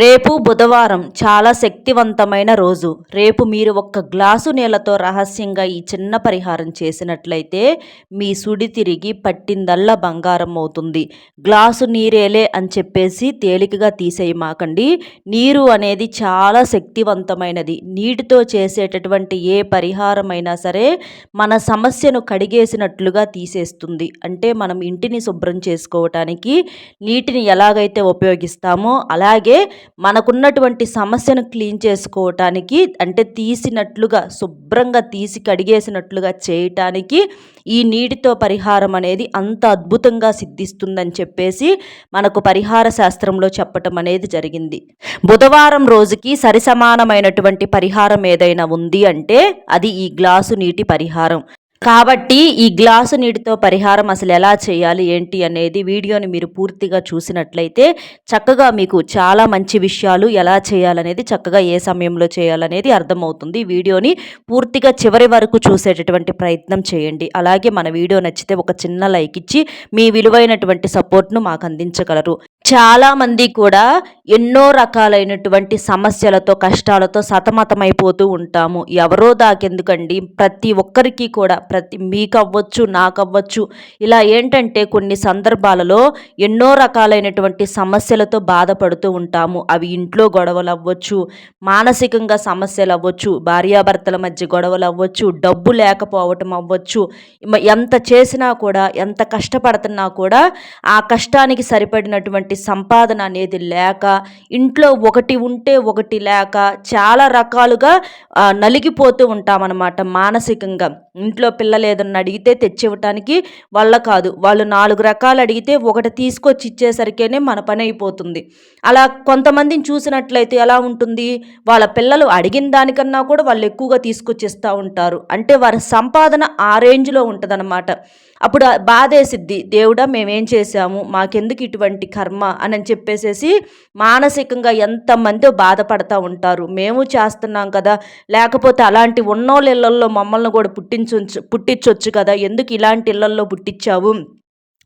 రేపు బుధవారం చాలా శక్తివంతమైన రోజు. రేపు మీరు ఒక్క గ్లాసు నీళ్ళతో రహస్యంగా ఈ చిన్న పరిహారం చేసినట్లయితే మీ సుడి తిరిగి పట్టిందల్లా బంగారం అవుతుంది. గ్లాసు నీరేలే అని చెప్పేసి తేలికగా తీసేయమాకండి. నీరు అనేది చాలా శక్తివంతమైనది. నీటితో చేసేటటువంటి ఏ పరిహారమైనా సరే మన సమస్యను కడిగేసినట్లుగా తీసేస్తుంది. అంటే మనం ఇంటిని శుభ్రం చేసుకోవటానికి నీటిని ఎలాగైతే ఉపయోగిస్తామో అలాగే మనకున్నటువంటి సమస్యను క్లీన్ చేసుకోవటానికి అంటే తీసినట్లుగా శుభ్రంగా తీసి కడిగేసినట్లుగా చేయటానికి ఈ నీటితో పరిహారం అనేది అంత అద్భుతంగా సిద్ధిస్తుందని చెప్పేసి మనకు పరిహార శాస్త్రంలో చెప్పటం అనేది జరిగింది. బుధవారం రోజుకి సరిసమానమైనటువంటి పరిహారం ఏదైనా ఉంది అంటే అది ఈ గ్లాసు నీటి పరిహారం. కాబట్టి ఈ గ్లాసు నీటితో పరిహారం అసలు ఎలా చేయాలి ఏంటి అనేది వీడియోని మీరు పూర్తిగా చూసినట్లయితే చక్కగా మీకు చాలా మంచి విషయాలు ఎలా చేయాలనేది చక్కగా ఏ సమయంలో చేయాలనేది అర్థమవుతుంది. వీడియోని పూర్తిగా చివరి వరకు చూసేటటువంటి ప్రయత్నం చేయండి. అలాగే మన వీడియో నచ్చితే ఒక చిన్న లైక్ ఇచ్చి మీ విలువైనటువంటి సపోర్ట్ను మాకు అందించగలరు. చాలామంది కూడా ఎన్నో రకాలైనటువంటి సమస్యలతో కష్టాలతో సతమతమైపోతూ ఉంటాము. ఎవరో దాకెందుకండి? ప్రతి ఒక్కరికి కూడా ప్రతి మీకు అవ్వచ్చు నాకు అవ్వచ్చు ఇలా ఏంటంటే కొన్ని సందర్భాలలో ఎన్నో రకాలైనటువంటి సమస్యలతో బాధపడుతూ ఉంటాము. అవి ఇంట్లో గొడవలు అవ్వచ్చు మానసికంగా సమస్యలు అవ్వచ్చు భార్యాభర్తల మధ్య గొడవలు అవ్వచ్చు డబ్బు లేకపోవటం అవ్వచ్చు ఎంత చేసినా కూడా ఎంత కష్టపడుతున్నా కూడా ఆ కష్టానికి సరిపడినటువంటి సంపాదన అనేది లేక ఇంట్లో ఒకటి ఉంటే ఒకటి లేక చాలా రకాలుగా నలిగిపోతూ ఉంటామన్నమాట మానసికంగా. ఇంట్లో పిల్లలు ఏదన్నా అడిగితే తెచ్చివ్వటానికి వల్ల కాదు. వాళ్ళు నాలుగు రకాలు అడిగితే ఒకటి తీసుకొచ్చి ఇచ్చేసరికేనే మన పని అయిపోతుంది. అలా కొంతమందిని చూసినట్లయితే ఎలా ఉంటుంది? వాళ్ళ పిల్లలు అడిగిన దానికన్నా కూడా వాళ్ళు ఎక్కువగా తీసుకొచ్చిస్తూ ఉంటారు. అంటే వారి సంపాదన ఆ రేంజ్లో ఉంటుందన్నమాట. అప్పుడు బాధేసిద్ది. దేవుడా మేమేం చేశాము? మాకెందుకు ఇటువంటి కర్మ? అని చెప్పేసేసి మానసికంగా ఎంతమంది బాధపడతా ఉంటారు. మేము చేస్తున్నాం కదా. లేకపోతే అలాంటి ఉన్నోళ్ళ ఇళ్ళల్లో మమ్మల్ని కూడా పుట్టించొచ్చు పుట్టించవచ్చు కదా ఎందుకు ఇలాంటి ఇళ్ళల్లో పుట్టించావు?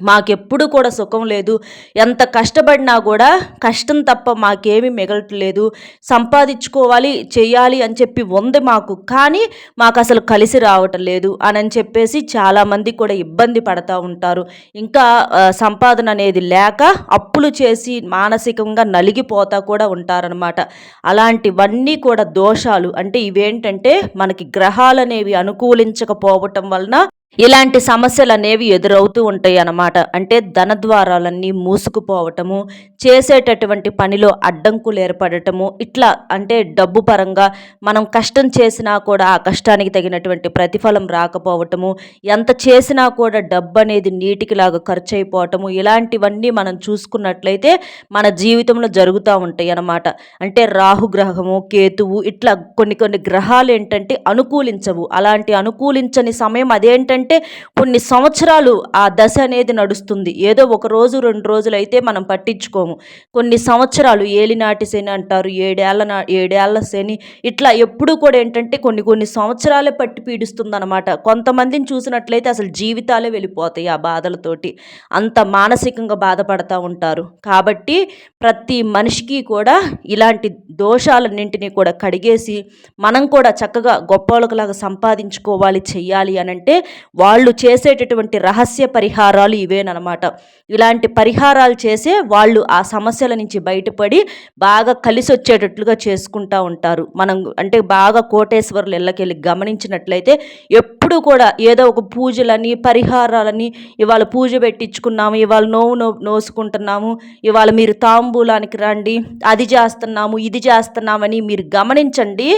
మాకెప్పుడు కూడా సుఖం లేదు. ఎంత కష్టపడినా కూడా కష్టం తప్ప మాకేమీ మిగలట్లేదు. సంపాదించుకోవాలి చేయాలి అని చెప్పి ఉంది మాకు. కానీ మాకు అసలు కలిసి రావటం లేదు. అని చెప్పేసి చాలామంది కూడా ఇబ్బంది పడతా ఉంటారు. ఇంకా సంపాదన అనేది లేక అప్పులు చేసి మానసికంగా నలిగిపోతా కూడా ఉంటారనమాట అలాంటివన్నీ కూడా దోషాలు. అంటే ఇవేంటంటే మనకి గ్రహాలు అనేవి అనుకూలించకపోవటం వలన ఇలాంటి సమస్యలు అనేవి ఎదురవుతూ ఉంటాయి అన్నమాట. అంటే ధన ద్వారాలన్నీ మూసుకుపోవటము చేసేటటువంటి పనిలో అడ్డంకులు ఏర్పడటము ఇట్లా అంటే డబ్బు పరంగా మనం కష్టం చేసినా కూడా ఆ కష్టానికి తగినటువంటి ప్రతిఫలం రాకపోవటము ఎంత చేసినా కూడా డబ్బు అనేది నీటికిలాగా ఖర్చు అయిపోవటము ఇలాంటివన్నీ మనం చూసుకున్నట్లయితే మన జీవితంలో జరుగుతూ ఉంటాయి అన్నమాట. అంటే రాహుగ్రహము కేతువు ఇట్లా కొన్ని కొన్ని గ్రహాలు ఏంటంటే అనుకూలించవు. అలాంటి అనుకూలించని సమయం అదేంటంటే ఏంటంటే కొన్ని సంవత్సరాలు ఆ దశ అనేది నడుస్తుంది. ఏదో ఒక రోజు రెండు రోజులు అయితే మనం పట్టించుకోము. కొన్ని సంవత్సరాలు ఏలినాటి శని అంటారు ఏడేళ్ళ నా ఏడేళ్ళ శని. ఇట్లా ఎప్పుడు కూడా ఏంటంటే కొన్ని కొన్ని సంవత్సరాలే పట్టి పీడిస్తుంది అనమాట కొంతమందిని చూసినట్లయితే అసలు జీవితాలే వెళ్ళిపోతాయి ఆ బాధలతోటి. అంత మానసికంగా బాధపడతా ఉంటారు. కాబట్టి ప్రతి మనిషికి కూడా ఇలాంటి దోషాలన్నింటినీ కూడా కడిగేసి మనం కూడా చక్కగా గొప్పలకులాగా సంపాదించుకోవాలి చెయ్యాలి అని అంటే వాళ్ళు చేసేటటువంటి రహస్య పరిహారాలు ఇవేనమాట ఇలాంటి పరిహారాలు చేసే వాళ్ళు ఆ సమస్యల నుంచి బయటపడి బాగా కలిసి వచ్చేటట్లుగా చేసుకుంటూ ఉంటారు. మనం అంటే బాగా కోటేశ్వరులు ఇళ్ళకెళ్ళి గమనించినట్లయితే ఎప్పుడు కూడా ఏదో ఒక పూజలని పరిహారాలని ఇవాళ పూజ పెట్టించుకున్నాము ఇవాళ నోవు నో నోసుకుంటున్నాము ఇవాళ మీరు తాంబూలానికి రండి అది చేస్తున్నాము ఇది చేస్తున్నామని మీరు గమనించండి.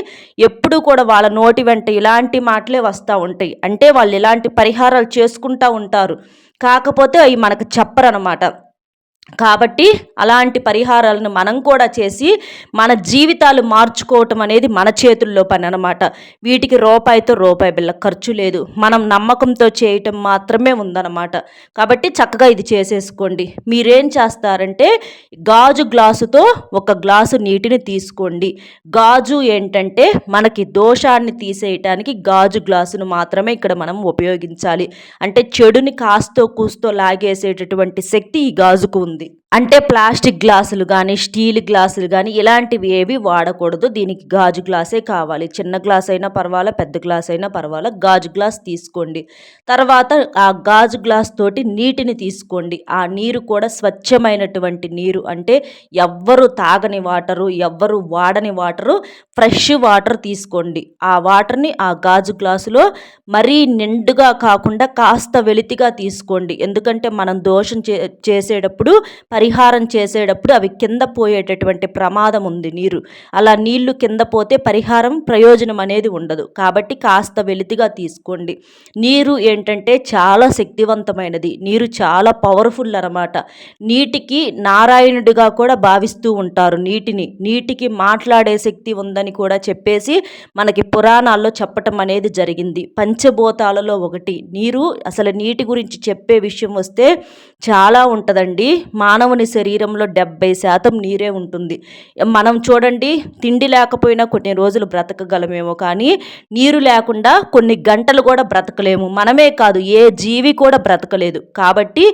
ఎప్పుడు కూడా వాళ్ళ నోటి వెంట ఇలాంటి మాటలే వస్తూ ఉంటాయి. అంటే వాళ్ళు ఇలాంటి పరిహారాలు చేసుకుంటూ ఉంటారు. కాకపోతే అవి మనకు చెప్పరనమాట కాబట్టి అలాంటి పరిహారాలను మనం కూడా చేసి మన జీవితాలు మార్చుకోవటం అనేది మన చేతుల్లో పని అనమాట వీటికి రూపాయితో రూపాయి బిల్ల ఖర్చు లేదు. మనం నమ్మకంతో చేయటం మాత్రమే ఉందన్నమాట. కాబట్టి చక్కగా ఇది చేసేసుకోండి. మీరేం చేస్తారంటే గాజు గ్లాసుతో ఒక గ్లాసు నీటిని తీసుకోండి. గాజు ఏంటంటే మనకి దోషాన్ని తీసేయటానికి గాజు గ్లాసును మాత్రమే ఇక్కడ మనం ఉపయోగించాలి. అంటే చెడుని కాస్తో కూస్తో లాగేసేటటువంటి శక్తి ఈ గాజుకు ఉంది. ఉంటుంది అంటే ప్లాస్టిక్ గ్లాసులు కానీ స్టీల్ గ్లాసులు కానీ ఇలాంటివి ఏవి వాడకూడదు. దీనికి గాజు గ్లాసే కావాలి. చిన్న గ్లాస్ అయినా పర్వాలా పెద్ద గ్లాస్ అయినా పర్వాలా గాజు గ్లాస్ తీసుకోండి. తర్వాత ఆ గాజు గ్లాస్ తోటి నీటిని తీసుకోండి. ఆ నీరు కూడా స్వచ్ఛమైనటువంటి నీరు అంటే ఎవ్వరు తాగని వాటరు ఎవ్వరు వాడని వాటరు ఫ్రెష్ వాటర్ తీసుకోండి. ఆ వాటర్ని ఆ గాజు గ్లాసులో మరీ నిండుగా కాకుండా కాస్త వెలితిగా తీసుకోండి. ఎందుకంటే మనం దోషం చే చేసేటప్పుడు పరిహారం చేసేటప్పుడు అవి కింద పోయేటటువంటి ప్రమాదం ఉంది నీరు. అలా నీళ్ళు కింద పోతే పరిహారం ప్రయోజనం అనేది ఉండదు. కాబట్టి కాస్త వెలితిగా తీసుకోండి. నీరు ఏంటంటే చాలా శక్తివంతమైనది. నీరు చాలా పవర్ఫుల్ అనమాట నీటికి నారాయణుడిగా కూడా భావిస్తూ ఉంటారు నీటిని. నీటికి మాట్లాడే శక్తి ఉందని కూడా చెప్పేసి మనకి పురాణాల్లో చెప్పటం అనేది జరిగింది. పంచభూతాలలో ఒకటి. నీరు అసలు నీటి గురించి చెప్పే విషయం వస్తే చాలా ఉంటుందండి. మానవుని శరీరంలో డెబ్బై శాతం నీరే ఉంటుంది. మనం చూడండి తిండి లేకపోయినా కొన్ని రోజులు బ్రతకగలమేమో కానీ నీరు లేకుండా కొన్ని గంటలు కూడా బ్రతకలేము. మనమే కాదు ఏ జీవి కూడా బ్రతకలేదు. కాబట్టి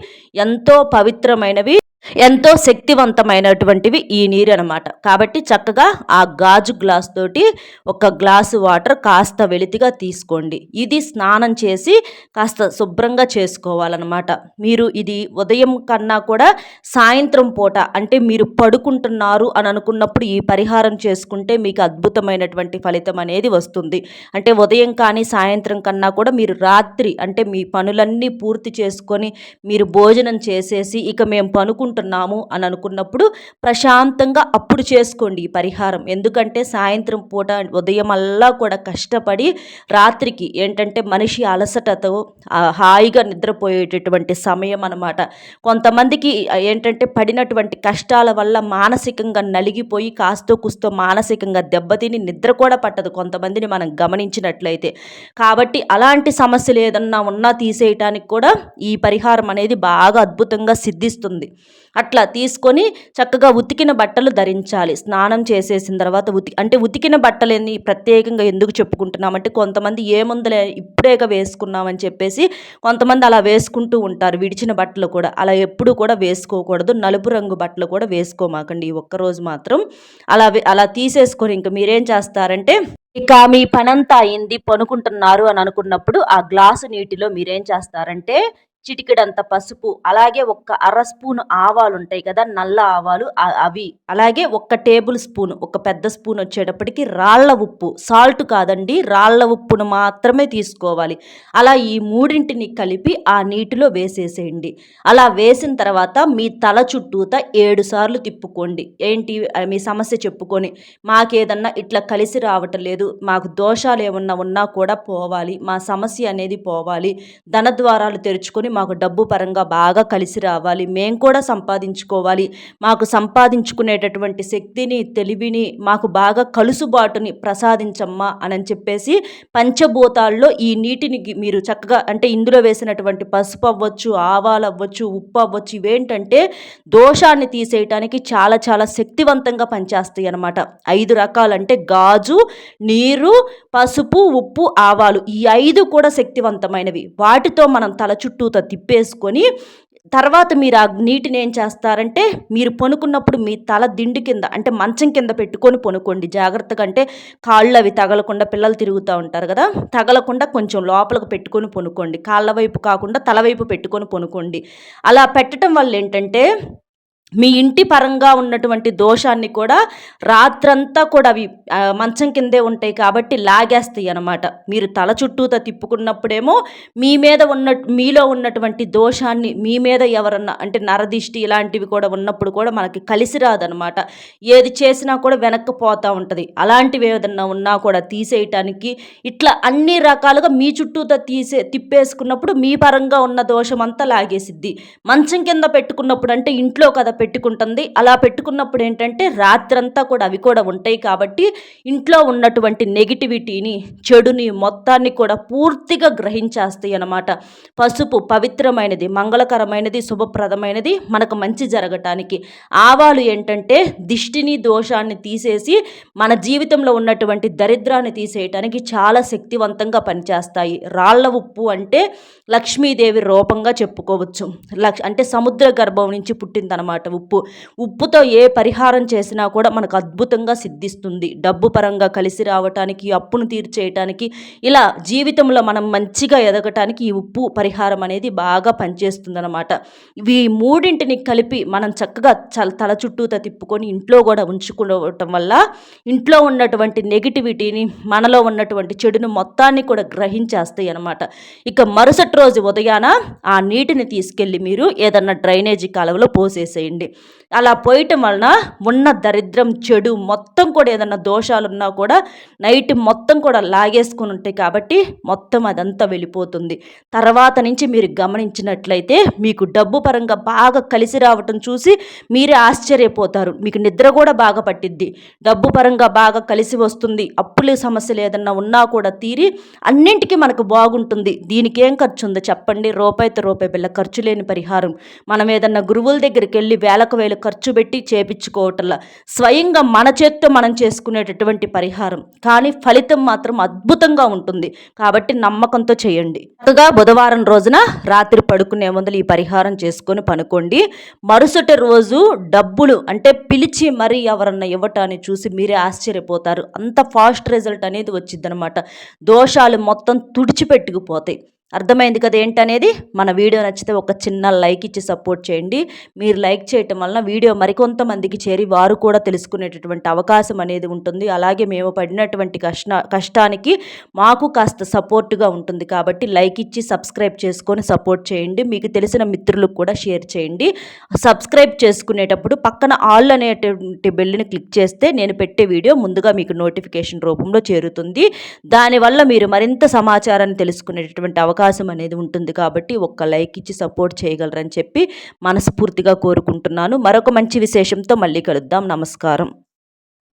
ఎంతో పవిత్రమైనవి ఎంతో శక్తివంతమైనటువంటివి ఈ నీరు అనమాట కాబట్టి చక్కగా ఆ గాజు గ్లాస్ తోటి ఒక గ్లాసు వాటర్ కాస్త వెలితిగా తీసుకోండి. ఇది స్నానం చేసి కాస్త శుభ్రంగా చేసుకోవాలన్నమాట. మీరు ఇది ఉదయం కన్నా కూడా సాయంత్రం పూట అంటే మీరు పడుకుంటున్నారు అని అనుకున్నప్పుడు ఈ పరిహారం చేసుకుంటే మీకు అద్భుతమైనటువంటి ఫలితం అనేది వస్తుంది. అంటే ఉదయం కానీ సాయంత్రం కన్నా కూడా మీరు రాత్రి అంటే మీ పనులన్నీ పూర్తి చేసుకొని మీరు భోజనం చేసేసి ఇక మేము పనుకుంటున్నాం అనుకుంటున్నాము అని అనుకున్నప్పుడు ప్రశాంతంగా అప్పుడు చేసుకోండి ఈ పరిహారం. ఎందుకంటే సాయంత్రం పూట ఉదయం అల్లా కూడా కష్టపడి రాత్రికి ఏంటంటే మనిషి అలసటతో హాయిగా నిద్రపోయేటటువంటి సమయం అనమాట కొంతమందికి ఏంటంటే పడినటువంటి కష్టాల వల్ల మానసికంగా నలిగిపోయి కాస్తో కుస్తో మానసికంగా దెబ్బతిని నిద్ర కూడా పట్టదు కొంతమందిని మనం గమనించినట్లయితే. కాబట్టి అలాంటి సమస్యలు ఏదన్నా ఉన్నా తీసేయటానికి కూడా ఈ పరిహారం అనేది బాగా అద్భుతంగా సిద్ధిస్తుంది. అట్లా తీసుకొని చక్కగా ఉతికిన బట్టలు ధరించాలి. స్నానం చేసేసిన తర్వాత ఉతి అంటే ఉతికిన బట్టలేని ప్రత్యేకంగా ఎందుకు చెప్పుకుంటున్నామంటే కొంతమంది ఏముందలే ఇప్పుడేగా వేసుకున్నామని చెప్పేసి కొంతమంది అలా వేసుకుంటూ ఉంటారు విడిచిన బట్టలు కూడా. అలా ఎప్పుడు కూడా వేసుకోకూడదు. నలుపు రంగు బట్టలు కూడా వేసుకోమాకండి ఈ ఒక్కరోజు మాత్రం. అలా అలా తీసేసుకొని ఇంక మీరేం చేస్తారంటే ఇక మీ పనంతా అయింది పనుకుంటున్నారు అని అనుకున్నప్పుడు ఆ గ్లాసు నీటిలో మీరేం చేస్తారంటే చిటికెడంత పసుపు అలాగే ఒక్క అర స్పూన్ ఆవాలు ఉంటాయి కదా నల్ల ఆవాలు అవి. అలాగే ఒక్క టేబుల్ స్పూన్ ఒక పెద్ద స్పూన్ వచ్చేటప్పటికి రాళ్ళ ఉప్పు. సాల్ట్ కాదండి రాళ్ళ ఉప్పును మాత్రమే తీసుకోవాలి. అలా ఈ మూడింటిని కలిపి ఆ నీటిలో వేసేసేయండి. అలా వేసిన తర్వాత మీ తల చుట్టూత ఏడు సార్లు తిప్పుకోండి. ఏంటి మీ సమస్య చెప్పుకొని మాకేదన్నా ఇట్లా కలిసి రావటం లేదు మాకు దోషాలు ఏమన్నా ఉన్నా కూడా పోవాలి మా సమస్య అనేది పోవాలి ధన ద్వారాలు తెరుచుకొని మాకు డబ్బు పరంగా బాగా కలిసి రావాలి. మేము కూడా సంపాదించుకోవాలి. మాకు సంపాదించుకునేటటువంటి శక్తిని తెలివిని మాకు బాగా కలుసుబాటుని ప్రసాదించమ్మా అని చెప్పేసి పంచభూతాల్లో ఈ నీటిని మీరు చక్కగా అంటే ఇందులో వేసినటువంటి పసుపు అవ్వచ్చు ఆవాలు అవ్వచ్చు ఉప్పు అవ్వచ్చు ఇవేంటంటే దోషాన్ని తీసేయటానికి చాలా చాలా శక్తివంతంగా పనిచేస్తాయి అనమాట ఐదు రకాలంటే గాజు నీరు పసుపు ఉప్పు ఆవాలు. ఈ ఐదు కూడా శక్తివంతమైనవి. వాటితో మనం తల చుట్టూతో తిప్పేసుకొని తర్వాత మీరు ఆ నీటిని ఏం చేస్తారంటే మీరు పనుకున్నప్పుడు మీ తల దిండు కింద అంటే మంచం కింద పెట్టుకొని పనుకోండి. జాగ్రత్తగా అంటే కాళ్ళు అవి తగలకుండా పిల్లలు తిరుగుతూ ఉంటారు కదా తగలకుండా కొంచెం లోపలికి పెట్టుకొని పనుకోండి. కాళ్ళ వైపు కాకుండా తల వైపు పెట్టుకొని పనుకోండి. అలా పెట్టడం వల్ల ఏంటంటే మీ ఇంటి పరంగా ఉన్నటువంటి దోషాన్ని కూడా రాత్రంతా కూడా అవి మంచం కిందే ఉంటాయి కాబట్టి లాగేస్తాయి అనమాట మీరు తల చుట్టూతో తిప్పుకున్నప్పుడేమో మీ మీద ఉన్న మీలో ఉన్నటువంటి దోషాన్ని మీ మీద ఎవరన్నా అంటే నరదిష్టి ఇలాంటివి కూడా ఉన్నప్పుడు కూడా మనకి కలిసి రాదనమాట ఏది చేసినా కూడా వెనక్కి పోతూ ఉంటుంది. అలాంటివి ఏదన్నా ఉన్నా కూడా తీసేయటానికి ఇట్లా అన్ని రకాలుగా మీ చుట్టూతో తీసే తిప్పేసుకున్నప్పుడు మీ పరంగా ఉన్న దోషం అంతా లాగేసిద్ది. మంచం కింద పెట్టుకున్నప్పుడు అంటే ఇంట్లో కదా పెట్టుకుంటుంది. అలా పెట్టుకున్నప్పుడు ఏంటంటే రాత్రంతా కూడా అవి కూడా ఉంటాయి కాబట్టి ఇంట్లో ఉన్నటువంటి నెగిటివిటీని చెడుని మొత్తాన్ని కూడా పూర్తిగా గ్రహించేస్తాయి అన్నమాట. పసుపు పవిత్రమైనది మంగళకరమైనది శుభప్రదమైనది మనకు మంచి జరగటానికి. ఆవాలు ఏంటంటే దిష్టిని దోషాన్ని తీసేసి మన జీవితంలో ఉన్నటువంటి దరిద్రాన్ని తీసేయటానికి చాలా శక్తివంతంగా పనిచేస్తాయి. రాళ్ళ ఉప్పు అంటే లక్ష్మీదేవి రూపంగా చెప్పుకోవచ్చు. లక్ష్ అంటే సముద్ర గర్భం నుంచి పుట్టిందనమాట ఉప్పు ఉప్పుతో ఏ పరిహారం చేసినా కూడా మనకు అద్భుతంగా సిద్ధిస్తుంది. డబ్బు పరంగా కలిసి రావటానికి అప్పును తీర్చేయటానికి ఇలా జీవితంలో మనం మంచిగా ఎదగటానికి ఈ ఉప్పు పరిహారం అనేది బాగా పనిచేస్తుందన్నమాట. ఇవి మూడింటిని కలిపి మనం చక్కగా తల చుట్టూతో తిప్పుకొని ఇంట్లో కూడా ఉంచుకోవటం వల్ల ఇంట్లో ఉన్నటువంటి నెగిటివిటీని మనలో ఉన్నటువంటి చెడును మొత్తాన్ని కూడా గ్రహించేస్తాయి అనమాట ఇక మరుసటి రోజు ఉదయాన ఆ నీటిని తీసుకెళ్ళి మీరు ఏదన్నా డ్రైనేజీ కాలువలో పోసేసేయండి. అలా పోయటం వలన ఉన్న దరిద్రం చెడు మొత్తం కూడా ఏదన్నా దోషాలు ఉన్నా కూడా నైట్ మొత్తం కూడా లాగేసుకుని ఉంటాయి కాబట్టి మొత్తం అదంతా వెళ్ళిపోతుంది. తర్వాత నుంచి మీరు గమనించినట్లయితే మీకు డబ్బు పరంగా బాగా కలిసి రావటం చూసి మీరే ఆశ్చర్యపోతారు. మీకు నిద్ర కూడా బాగా పట్టిద్ది. డబ్బు పరంగా బాగా కలిసి వస్తుంది. అప్పుల సమస్యలు ఏదన్నా ఉన్నా కూడా తీరి అన్నింటికీ మనకు బాగుంటుంది. దీనికి ఏం ఖర్చు ఉందో చెప్పండి? రూపాయితో రూపాయి బిళ్ళ ఖర్చు లేని పరిహారం. మనం ఏదన్నా గురువుల దగ్గరికి వెళ్ళి వేలకు వేలు ఖర్చు పెట్టి చేపించుకోవటంలా స్వయంగా మన చేత్తో మనం చేసుకునేటటువంటి పరిహారం. కానీ ఫలితం మాత్రం అద్భుతంగా ఉంటుంది. కాబట్టి నమ్మకంతో చేయండి. చక్కగా బుధవారం రోజున రాత్రి పడుకునే ముందు ఈ పరిహారం చేసుకొని పనుకోండి. మరుసటి రోజు డబ్బులు అంటే పిలిచి మరీ ఎవరన్నా ఇవ్వటాన్ని చూసి మీరే ఆశ్చర్యపోతారు. అంత ఫాస్ట్ రిజల్ట్ అనేది వచ్చిందనమాట. దోషాలు మొత్తం తుడిచిపెట్టుకుపోతాయి. అర్థమైంది కదా ఏంటనేది? మన వీడియో నచ్చితే ఒక చిన్న లైక్ ఇచ్చి సపోర్ట్ చేయండి. మీరు లైక్ చేయటం వలన వీడియో మరికొంతమందికి చేరి వారు కూడా తెలుసుకునేటటువంటి అవకాశం అనేది ఉంటుంది. అలాగే మేము పడినటువంటి కష్ట కష్టానికి మాకు కాస్త సపోర్ట్గా ఉంటుంది. కాబట్టి లైక్ ఇచ్చి సబ్స్క్రైబ్ చేసుకొని సపోర్ట్ చేయండి. మీకు తెలిసిన మిత్రులకు కూడా షేర్ చేయండి. సబ్స్క్రైబ్ చేసుకునేటప్పుడు పక్కన ఆల్ అనేటువంటి బెల్ని క్లిక్ చేస్తే నేను పెట్టే వీడియో ముందుగా మీకు నోటిఫికేషన్ రూపంలో చేరుతుంది. దానివల్ల మీరు మరింత సమాచారాన్ని తెలుసుకునేటటువంటి అవకాశం అవకాశం అనేది ఉంటుంది కాబట్టి ఒక్క లైక్ ఇచ్చి సపోర్ట్ చేయగలరని చెప్పి మనస్ఫూర్తిగా కోరుకుంటున్నాను. మరొక మంచి విశేషంతో మళ్ళీ కలుద్దాం. నమస్కారం.